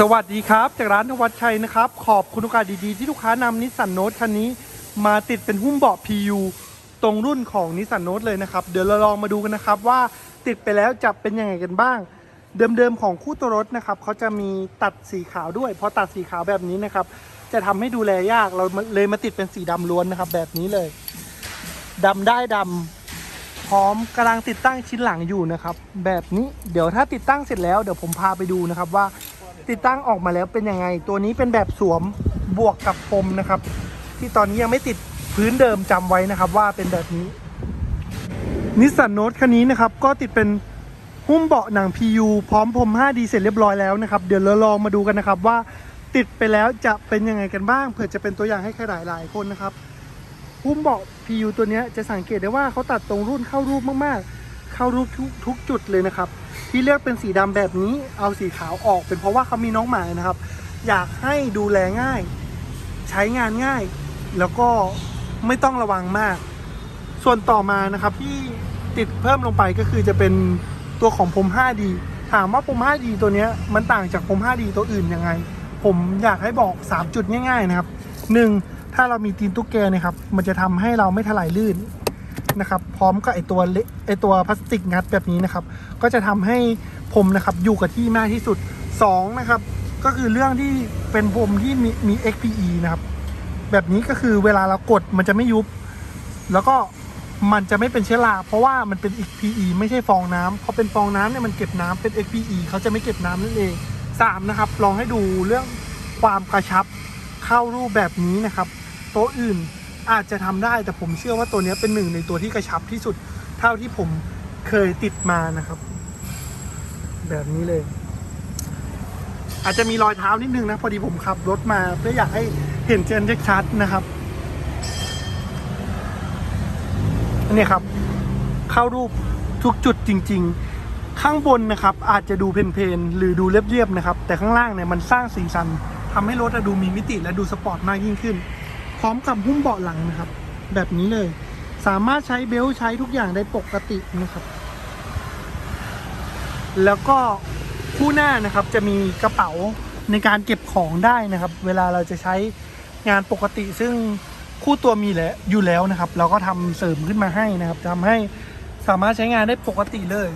สวัสดีครับ จากร้านธวัชชัยนะครับ ขอบคุณโอกาสดีๆ ที่ลูกค้านำนิสสันโน e คันนี้ มาติดเป็นหุ้มเบาะ PU ตรงรุ่นของนิสสันโน e เลยนะครับ เดี๋ยวเราลองมาดูกันนะครับว่าติดไปแล้วจะเป็นยังไงกันบ้าง เดิมๆของคู่ตัวรถนะครับเขาจะมีตัดสีขาวด้วยพอตัดสีขาวแบบนี้นะครับ จะทำให้ดูแลยากเราเลยมาติดเป็นสีดำล้วนนะครับ แบบนี้เลยดำได้ดำพร้อมกำลังติดตั้งชิ้นหลังอยู่นะครับ แบบนี้เดี๋ยวถ้าติดตั้งเสร็จแล้วเดี๋ยวผมพาไปดูนะครับว่า ติดตั้งออกมาแล้วเป็นยังไง ตัวนี้เป็นแบบสวมบวกกับพรมนะครับ ที่ตอนนี้ยังไม่ติดพื้นเดิมจำไว้นะครับ ว่าเป็นแบบนี้นิสสันโน e คันนี้นะครับ ก็ติดเป็นหุ้มเบาะหนัง PU พร้อมพรม 5D เสร็จเรียบร้อยแล้วนะครับ เดี๋ยวเราลองมาดูกันนะครับว่าติดไปแล้วจะเป็นยังไงกันบ้างเผื่อจะเป็นตัวอย่างให้ใครหลายๆคนนะครับหุ้มเบาะ PU ตัวนี้จะสังเกตได้ว่าเขาตัดตรงรุ่นเข้ารูปมากๆ เข้ารูปทุกทุกจุดเลยนะครับ ที่เลือกเป็นสีดำแบบนี้เอาสีขาวออกเป็นเพราะว่าเขามีน้องหมานะครับ อยากให้ดูแลง่าย ใช้งานง่าย แล้วก็ไม่ต้องระวังมาก ส่วนต่อมานะครับที่ติดเพิ่มลงไปก็คือจะเป็นตัวของพรม 5D ถามว่าพรม 5D ตัวนี้มันต่างจากพรม 5D ตัวอื่นยังไง ผมอยากให้บอก 3 จุดง่าย ๆ นะครับ 1. ถ้าเรามีตีนตุ๊กแกนะครับ มันจะทำให้เราไม่ถลายลื่น นะครับ พร้อมกับไอตัวเละไอตัวพลาสติกงัดแบบนี้นะครับ ก็จะทำให้ผมนะครับอยู่กับที่มากที่สุด2นะครับ ก็คือเรื่องที่เป็นผมที่มีมี XPE นะครับ แบบนี้ก็คือเวลาเรากดมันจะไม่ยุบ แล้วก็มันจะไม่เป็นเชื้อราเพราะว่ามันเป็น XPE ไม่ใช่ฟองน้ำพอเป็นฟองน้ำเนี่ยมันเก็บน้ำเป็น XPE เขาจะไม่เก็บน้ำนั่นเองสามนะครับ ลองให้ดูเรื่องความกระชับเข้ารูปแบบนี้นะครับ โต๊ะอื่น อาจจะทำได้แต่ผมเชื่อว่าตัวนี้เป็นหนึ่งในตัวที่กระชับที่สุด เท่าที่ผมเคยติดมานะครับ แบบนี้เลย อาจจะมีรอยเท้านิดนึงนะพอดีผมขับรถมา เพื่ออยากให้เห็นเจนชัดนะครับนนี้ครับ เข้ารูปทุกจุดจริง ๆ ข้างบนนะครับ อาจจะดูเพลนๆหรือดูเรียบๆนะครับ แต่ข้างล่างเนี่ยมันสร้างสีสันทำให้รถอะดูมีมิติและดูสปอร์ตมากยิ่งขึ้น ร้อมกับหุ้มเบาะหลังนะครับ แบบนี้เลย สามารถใช้เบลต์ใช้ทุกอย่างได้ปกตินะครับ แล้วก็คู่หน้านะครับจะมีกระเป๋าในการเก็บของได้นะครับ เวลาเราจะใช้งานปกติซึ่งคู่ตัวมีแล้วอยู่แล้วนะครับ เราก็ทำเสริมขึ้นมาให้นะครับทำให้สามารถใช้งานได้ปกติเลย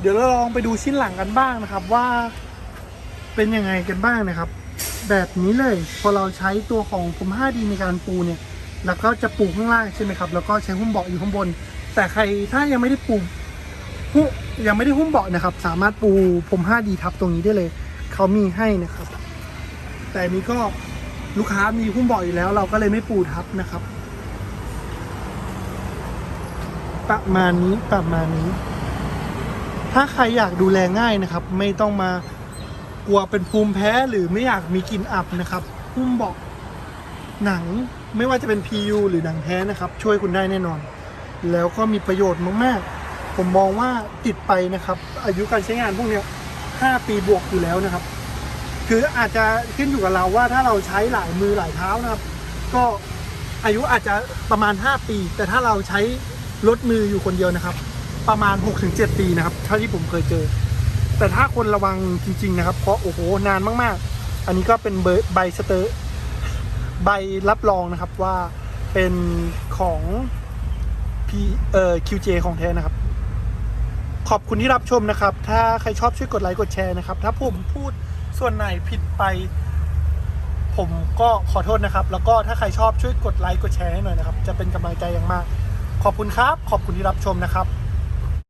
เดี๋ยวเราลองไปดูชิ้นหลังกันบ้างนะครับว่าเป็นยังไงกันบ้างนะครับ แบบนี้เลย พอเราใช้ตัวของผม 5D ในการปูเนี่ยแล้วก็จะปูข้างล่างใช่ไหมครับ แล้วก็ใช้หุ้มเบาะอยู่ข้างบน แต่ใครถ้ายังไม่ได้ปูหุ้ยังไม่ได้หุ้มเบาะนะครับ สามารถปูผม 5D ทับตรงนี้ได้เลย เขามีให้นะครับ แต่นี้ก็ลูกค้ามีหุ้มเบาะอยู่แล้ว เราก็เลยไม่ปูทับนะครับ ประมาณนี้ประมาณนี้ ถ้าใครอยากดูแลง่ายนะครับ ไม่ต้องมา กลัวเป็นภูมิแพ้หรือไม่อยากมีกลิ่นอับนะครับหุ้มเบาะหนังไม่ว่าจะเป็น PU หรือหนังแท้นะครับ ช่วยคุณได้แน่นอน แล้วก็มีประโยชน์มากๆ ผมมองว่าติดไปนะครับ อายุการใช้งานพวกเนี้ย5ปีบวกอยู่แล้วนะครับ คืออาจจะขึ้นอยู่กับเราว่าถ้าเราใช้หลายมือหลายเท้านะครับ ก็อายุอาจจะประมาณ 5 ปี แต่ถ้าเราใช้รถมืออยู่คนเดียวนะครับ ประมาณ 6-7 ปีนะครับเท่าที่ผมเคยเจอ แต่ถ้าคนระวังจริง ๆ นะครับ เพราะโอ้โหนานมากๆ อันนี้ก็เป็นใบสเตอร์ใบรับรองนะครับว่าเป็นของ P เอ่อ QJ ของแท้นะครับ ขอบคุณที่รับชมนะครับ ถ้าใครชอบช่วยกดไลค์กดแชร์นะครับ ถ้าผมพูดส่วนไหนผิดไปผมก็ขอโทษนะครับ แล้วก็ถ้าใครชอบช่วยกดไลค์กดแชร์ให้หน่อยนะครับ จะเป็นกำลังใจอย่างมาก ขอบคุณครับ ขอบคุณที่รับชมนะครับ